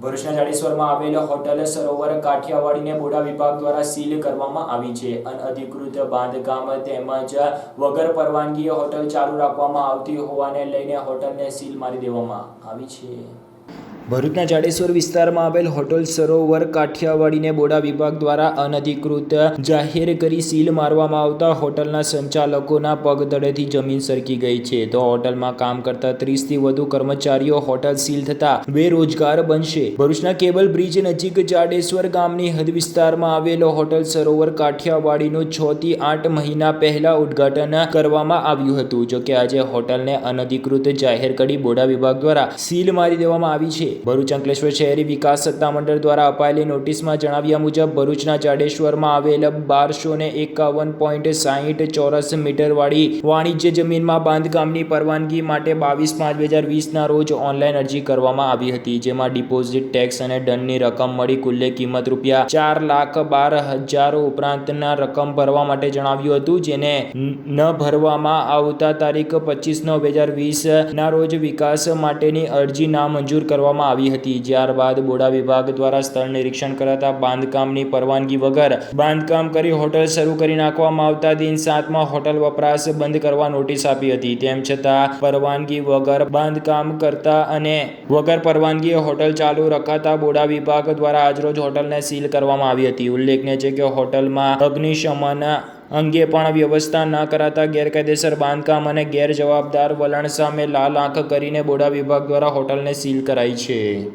ભરૂચના જાડેશ્વરમાં આવેલ હોટલ સરોવર કાઠિયાવાડીને બોડા વિભાગ દ્વારા સીલ કરવામાં આવી છે. અનઅધિકૃત બાંધકામ તેમજ વગર પરવાનગીએ હોટલ ચાલુ રાખવામાં આવતી હોવાને લઈને હોટલને સીલ મારી દેવામાં આવી છે. ભરૂચના જાડેશ્વર વિસ્તારમાં આવેલ હોટલ સરોવર કાઠિયાવાડીને બોડા વિભાગ દ્વારા અનધિકૃત જાહેર કરી સીલ મારવામાં આવતા હોટલના સંચાલકોના પગદળેથી જમીન સરકી ગઈ છે. તો હોટલમાં કામ કરતા ત્રીસથી વધુ કર્મચારીઓ હોટલ સીલ થતા બેરોજગાર બનશે. ભરૂચના કેબલ બ્રિજ નજીક જાડેશ્વર ગામની હદ વિસ્તારમાં આવેલો હોટલ સરોવર કાઠિયાવાડીનું છ થી આઠ મહિના પહેલા ઉદ્ઘાટન કરવામાં આવ્યું હતું. જોકે આજે હોટલને અનધિકૃત જાહેર કરી બોડા વિભાગ દ્વારા સીલ મારી દેવામાં આવી છે. ભરૂચ અંકલેશ્વર શહેરી વિકાસ સત્તામંડળ દ્વારા અપાયેલી નોટિસમાં જણાવ્યા મુજબ, ભરૂચના જાડેશ્વરમાં આવેલ બારસો ને એકાવન પોઈન્ટ સાહીઠ ચોરસ મીટરવાળી વાણિજ્ય જમીનમાં બાંધકામની પરવાનગી માટે બાવીસ પાંચ બે હજાર વીસના રોજ ઓનલાઈન અરજી કરવામાં આવી હતી, જેમાં ડિપોઝિટ ટેક્સ અને દંડની રકમ મળી કુલ્લે કિંમત રૂપિયા ચાર લાખ બાર હજાર ઉપરાંતના રકમ ભરવા માટે જણાવ્યું હતું, જેને ન ભરવામાં આવતા તારીખ પચીસ નવ બે હજાર વીસના રોજ વિકાસ માટેની અરજી નામંજૂર કરવામાં આવી હતી. ત્યારબાદ બોડા વિભાગ દ્વારા સ્થળ નિરીક્ષણ કરાતા બાંધકામની પરવાનગી વગર બાંધકામ કરી હોટલ શરૂ કરી નાખવામાં આવતા દિન સાતમાં હોટલ વપરાશ બંધ કરવા નોટિસ આપી હતી. તેમ છતાં, પરવાનગી વગર બાંધકામ કરતા અને વગર પરવાનગીએ હોટલ ચાલુ રખાતા બોડા વિભાગ દ્વારા આજરોજ હોટલને સીલ કરવામાં આવી હતી. ઉલ્લેખનીય છે કે હોટલમાં અગ્નિશમન અંગે પણ વ્યવસ્થા ન કરાતા ગેરકાયદેસર બાંધકામ અને ગેરજવાબદાર વલણ સામે લાલ આંખ કરીને બોડા વિભાગ દ્વારા હોટલને સીલ કરાઈ છે.